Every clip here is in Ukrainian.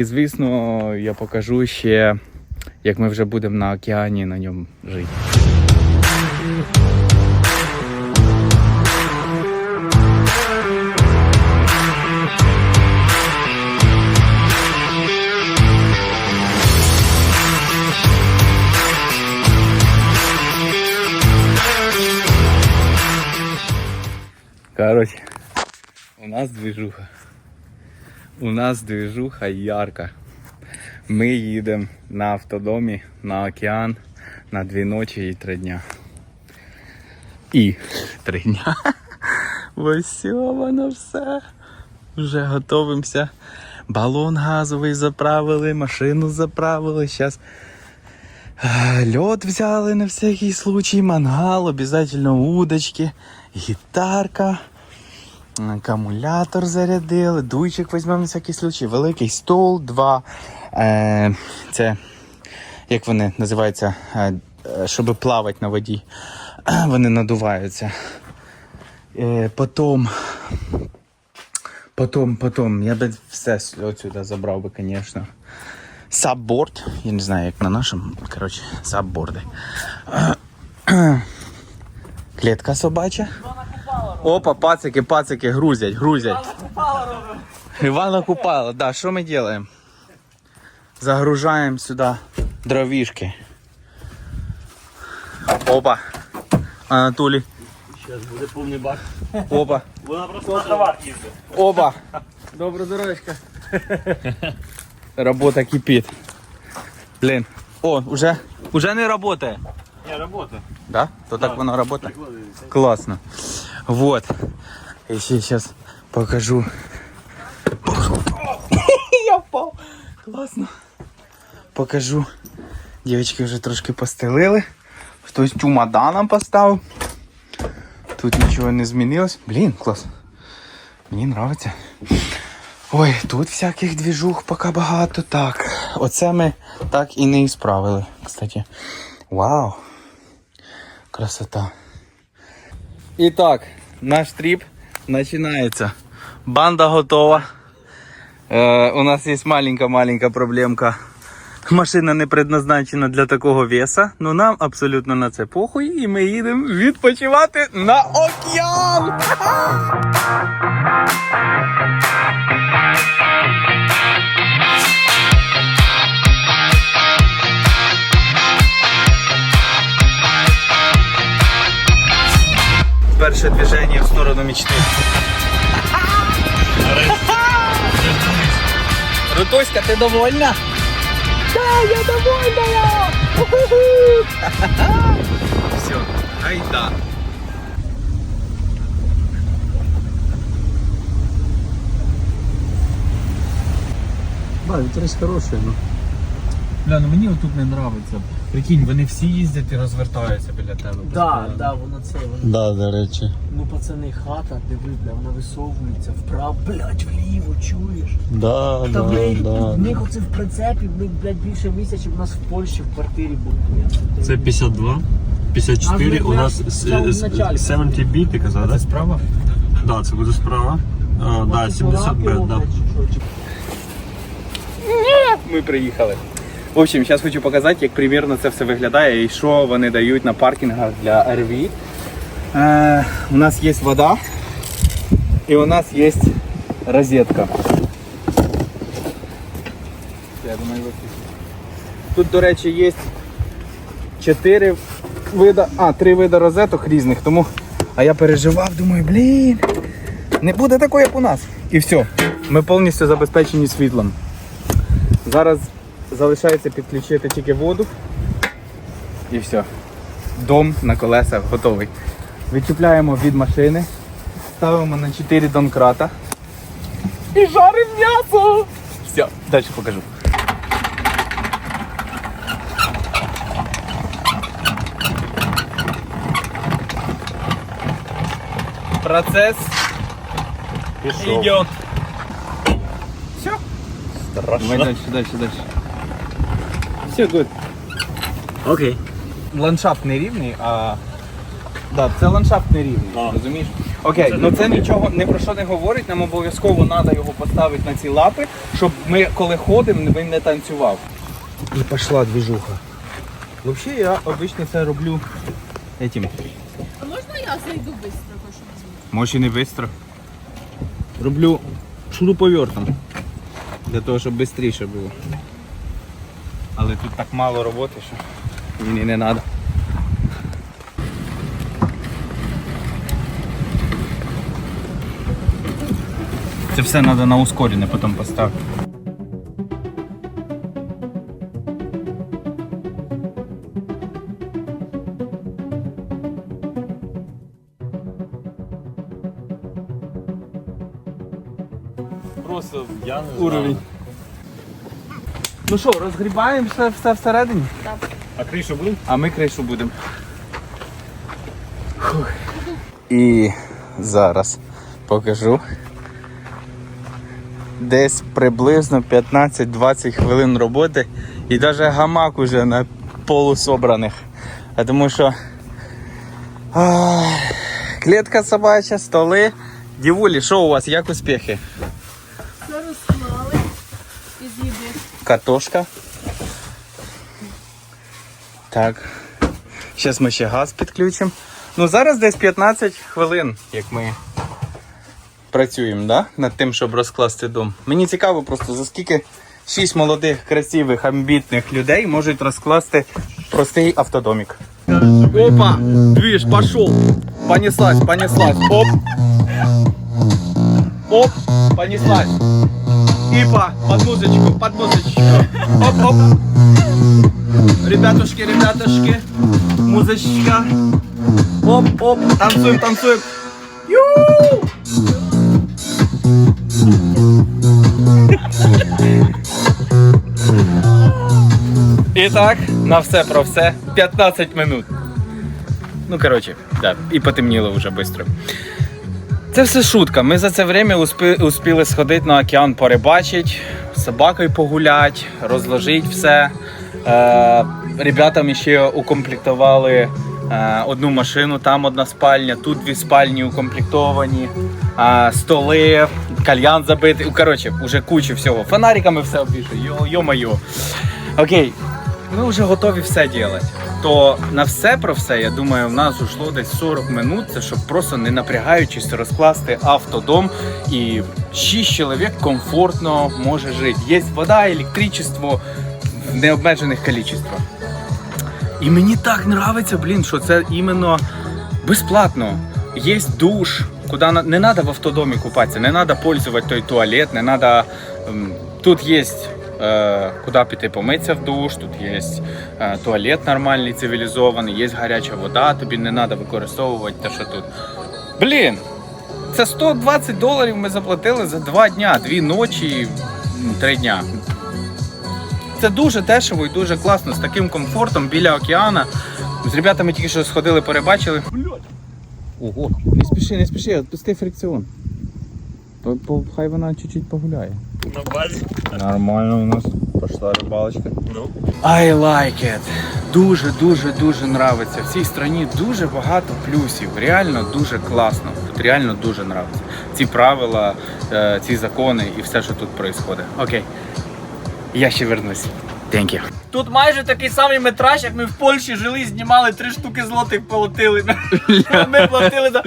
І звісно, я покажу ще, як ми вже будемо на океані на ньому жити. Короче, у нас движуха. У нас движуха ярка. Ми їдемо на автодомі на океан на дві ночі і три дня. І три дня. Ось воно все. Вже готовимося. Балон газовий заправили, машину заправили. Зараз льот взяли на всякий случай, мангал, обязательно удочки, гітарка. Акумулятор зарядили, дуйчик візьмемо на всякий случай, великий стол, два. Е, це як вони називаються, е, е, щоб плавати на воді. Вони надуваються. Е, потім, потім, потім, я би все отсюди забрав би, звісно. Сабборд, я не знаю, як на нашому, коротше, сабборди. Клітка собача. Опа, пацики, пацики, грузять, грузять. Івана Купала, да, що ми робимо? Загружаємо сюди дровішки. Опа. Анатолій. Зараз буде повний бак. Опа. Вона просто на товар їздить. Опа. Добра здоровечка. Робота кипить. Блін. О, уже, уже не працює. Не, робота. Да? То так воно працює? Классно. Вот. Я сейчас покажу. Я впав. Класно. Покажу. Дівчатки вже трошки постелили. Хтось чумаданом поставив. Тут нічого не змінилось. Блін, клас. Мені нравиться. Ой, тут всяких двіжух поки багато. Так. Оце ми так і не і справили, кстати. Вау. Красота. Итак, наш тріп починається. Банда готова. Е, у нас є маленька-маленька проблемка. Машина не предназначена для такого веса, але нам абсолютно на це похуй, і ми їдемо відпочивати на океан. Перше движение в сторону мечты. Рутоська, ти довольна? Да, я довольна! Все, айда. Да, інтерес хороший, ну. Бля, ну мені отут не нравиться. Прикинь, вони всі їздять і розвертаються біля тебе. Да, да, воно це, воно. Да, до речі. Ну, пацани, хата, диви, бля, вона висовується вправо, блядь, вліво, чуєш? Да, Та блядь, в них оце в прицепі, в них, блядь, більше місяця, у нас в Польщі в квартирі був. блядь. Це 52, 54, А у нас ви- с- це с- начальник. 70 B, ти казав, да? справа? Да, це буде справа. А, да, 70 пораки Б, да. Ми приїхали. В общем, зараз хочу показати, як примірно це все виглядає і що вони дають на паркінгах для RV. Е, у нас є вода і у нас є розетка. Тут, до речі, є 4 вида, а, 3 вида розеток різних, тому. А я переживав, думаю, блін, не буде такого, як у нас. І все. Ми повністю забезпечені світлом. Зараз залишається підключити тільки воду. І все. Дом на колесах готовий. Відчіпляємо від машини, ставимо на 4 донкрата і жаримо м'ясо. Все, далі покажу. Процесс идет. Все. Страшно. Давай дальше, дальше, дальше. Все, good. Окей. Ландшафт не рівний, а Да, це ландшафт не рівний, А. розумієш? Окей, ну це нічого не про що не говорить. Нам обов'язково треба його поставити на ці лапи, щоб ми, коли ходимо, він не танцював. І пішла двіжуха. Взагалі я обично це роблю этим. А можна я зайду швидко, Може і не швидко. Роблю шуруповертом. Для того, щоб швидше було. Але тут так мало роботи, що мені не треба. Це все треба на ускорене потім поставити. Просто Я не Уровень. Ну що, розгрібаємо все, все всередині? А кришу буде? А ми кришу будемо. І зараз покажу. Десь приблизно 15-20 хвилин роботи і навіть гамак уже на полусобраних. А тому що ах, клітка собача, столи. Дівулі, що у вас, як успіхи? Картошка. Так. Зараз ми ще газ підключимо. Ну зараз десь 15 хвилин, як ми працюємо, да? над тим, щоб розкласти дом. Мені цікаво просто, за скільки 6 молодих, красивих, амбітних людей можуть розкласти простий автодомик. Опа! Движ, пошел! Понеслась, понеслась. Оп! Оп! Понеслась. Ипа, под музычку, под музычку. Оп-оп. Ребятушки, ребятушки. Музычка. Оп-оп. Танцуем, танцуем. Ю! І так, на все про все. 15 минут. Ну, коротше, да, і потемніло вже швидко. Це все шутка. Ми за це время успі, успіли сходити на океан порибачити, собакою погуляти, розложити все. Е, ребятам ще укомплектували е, одну машину, там одна спальня, тут дві спальні укомплектовані, е, столи, кальян забитий. Коротше, вже куча всього. Фонариками все обвішую. Йо- Йо-моє. Окей, ми вже готові все робити. То на все про все, я думаю, в нас ушло десь 40 минут, це щоб просто не напрягаючись розкласти автодом і 6 чоловік комфортно може жити. Є вода, електричество в необмежених кількостях. І мені так подобається, блін, що це іменно безплатно. Є душ, куди не треба в автодомі купатися, не треба пользувати той туалет, не треба. Тут є е, куди піти помитися в душ, тут є е, туалет нормальний, цивілізований, є гаряча вода, тобі не треба використовувати те, що тут. Блін! Це 120 доларів ми заплатили за два дня, дві ночі, м, три дня. Це дуже дешево і дуже класно, з таким комфортом біля океана. З ребятами тільки що сходили, перебачили. Ого, не спіши, не спіши, відпусти фрикціон. Хай вона чуть-чуть погуляє. На базі. Нормально у нас пішла рибалочка. Ну. I like it. Дуже, дуже, дуже нравиться. В цій країні дуже багато плюсів. Реально дуже класно. Тут реально дуже нравиться. Ці правила, е, ці закони і все, що тут відбувається. Окей. Я ще вернусь. Thank you. Тут майже такий самий метраж, як ми в Польщі жили, знімали три штуки злотих платили. Ми платили за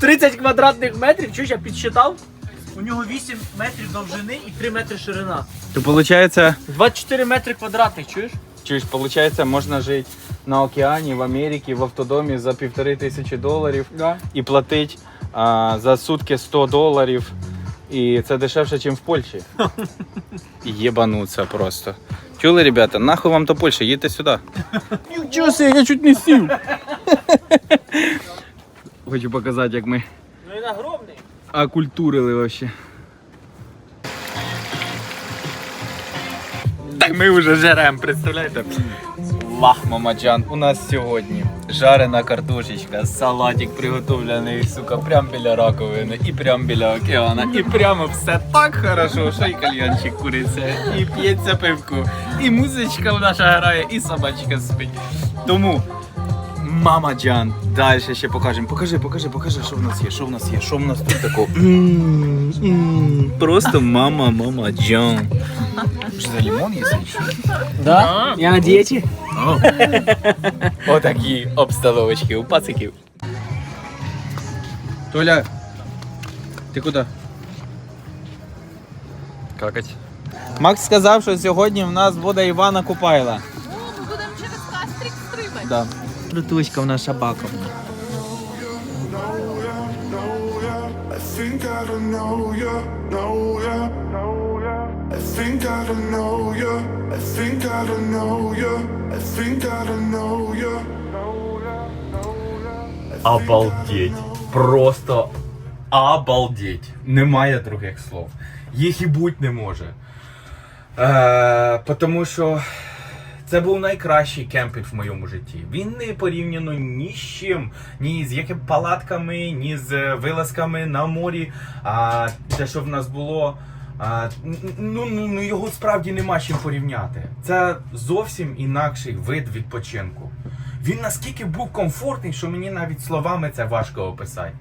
30 квадратних метрів. Чуєш, я підсчитав? У нього 8 метрів довжини і 3 метри ширина. То виходить, 24 метри квадратних, чуєш? чуєш, виходить, можна жити на океані, в Америці, в автодомі за півтори тисячі доларів Да. і платити а, за сутки 100 доларів. І це дешевше, ніж в Польщі. Єбануться просто. Чули, ребята, нахуй вам то Польща, їдьте сюди. Нічого себе, я чуть не сів. Хочу показати, як ми. Окультурили вообще. Так ми вже жерем, представляєте? Вах, мамаджан, у нас сьогодні жарена картошечка, салатик приготовлений, сука, прямо біля раковини і прямо біля океана. І прямо все так хорошо, що і кальянчик куриться, і п'ється пивку, і музичка наша грає, і собачка спить. Тому Мама Джан. Далі ще покажемо. Покажи, покажи, покажи, що в нас є, що в нас є, що в нас тут такого. М, м, Просто мама, мама Джан. Що за лимон є? Да? Я на дієті. Отакі обстановочки у пациків. Толя, ти куди? Какать. Макс сказав, що сьогодні в нас буде Івана Купайла. Ми будемо через кастрик стрибати. Да. Трутуська в нас собака. I think I don't know ya, know ya, know ya. I think I don't know ya. I think I don't know ya. I think I don't know ya. Обалдеть. Просто обалдеть. Немає других слов. Їх і бути не може. Е, тому що Це був найкращий кемпінг в моєму житті. Він не порівняно ні з чим, ні з якими палатками, ні з вилазками на морі. А те, що в нас було. А, ну, ну, ну його справді нема чим порівняти. Це зовсім інакший вид відпочинку. Він наскільки був комфортний, що мені навіть словами це важко описати.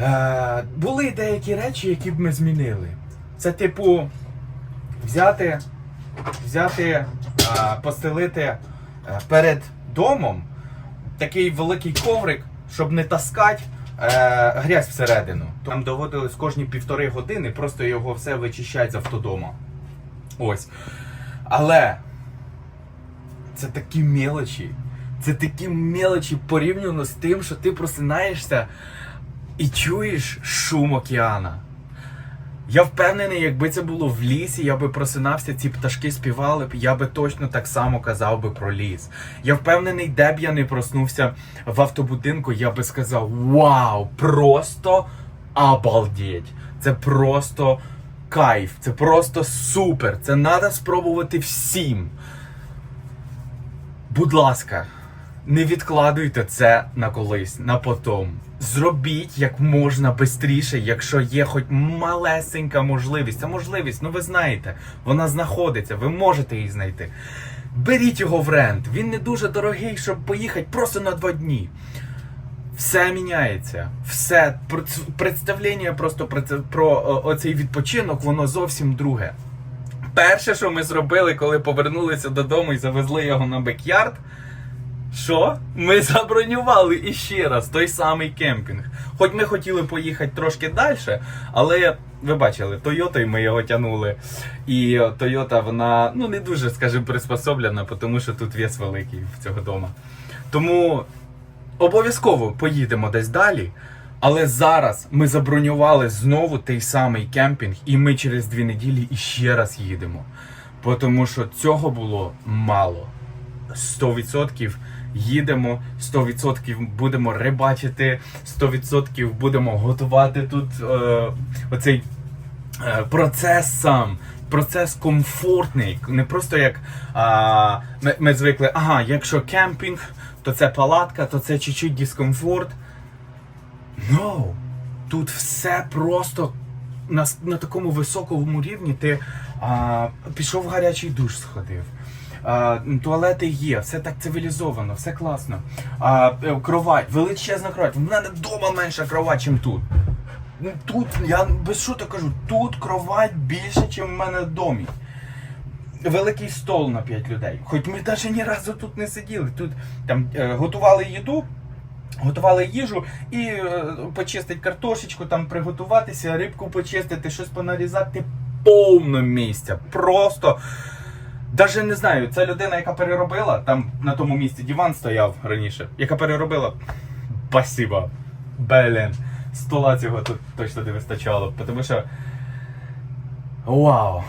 Е, були деякі речі, які б ми змінили. Це, типу, взяти, взяти, е, постелити е, перед домом такий великий коврик, щоб не таскати е, грязь всередину. Там доводилось кожні півтори години просто його все вичищати з автодома. Ось. Але це такі мелочі. Це такі мелочі порівняно з тим, що ти просинаєшся і чуєш шум океана. Я впевнений, якби це було в лісі, я би просинався, ці пташки співали б, я би точно так само казав би про ліс. Я впевнений, де б я не проснувся в автобудинку, я би сказав: Вау! Просто обалдеть! Це просто кайф, це просто супер! Це треба спробувати всім. Будь ласка, не відкладуйте це на колись, на потом. Зробіть як можна швидше, якщо є хоч малесенька можливість. Ця можливість, ну ви знаєте, вона знаходиться, ви можете її знайти. Беріть його в рент. Він не дуже дорогий, щоб поїхати просто на два дні. Все міняється. Все. Представлення просто про, про оцей відпочинок, воно зовсім друге. Перше, що ми зробили, коли повернулися додому і завезли його на бекярд, що? Ми забронювали іще раз той самий кемпінг. Хоч ми хотіли поїхати трошки далі, але ви бачили, Тойотою ми його тягнули. І Тойота, вона ну не дуже, скажімо, приспособлена, тому що тут вес великий в цього дома. Тому обов'язково поїдемо десь далі. Але зараз ми забронювали знову той самий кемпінг, і ми через дві неділі іще раз їдемо. Тому що цього було мало. 100% їдемо, 100% будемо рибачити, 100% будемо готувати тут е, оцей е, процес сам. Процес комфортний, не просто як а, ми, ми звикли, ага, якщо кемпінг, то це палатка, то це чуть-чуть дискомфорт. No. Тут все просто на, на такому високому рівні. Ти а, пішов в гарячий душ, сходив. Туалети є, все так цивілізовано, все класно. А, е, кровать, величезна кровать. В мене вдома менша кровать, ніж тут. Ну, Тут, я без шуток кажу, тут кровать більше, ніж в мене в домі. Великий стол на 5 людей. Хоч ми навіть ні разу тут не сиділи. Тут там е, готували їду, готували їжу і е, почистити картошечку, там приготуватися, рибку почистити, щось понарізати. Повно місця. Просто. Даже не знаю, це людина, яка переробила, там на тому місці диван стояв раніше, яка переробила. Спасибо. Блін. Стола цього тут точно не вистачало. Тому що. Вау.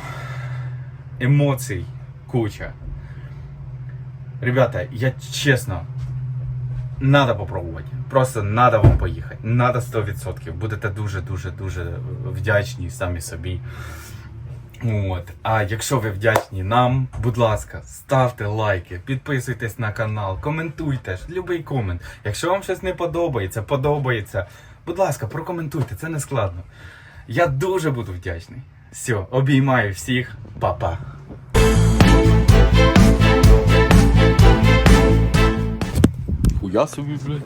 Емоцій куча. Ребята, я чесно, надо попробувати. Просто надо вам поїхати. Надо 100%. Будете дуже-дуже дуже вдячні самі собі. От. А якщо ви вдячні нам, будь ласка, ставте лайки, підписуйтесь на канал, коментуйте, любий комент. Якщо вам щось не подобається, подобається, будь ласка, прокоментуйте, це не складно. Я дуже буду вдячний. Все, обіймаю всіх, па-па. Ніхуя собі, блядь.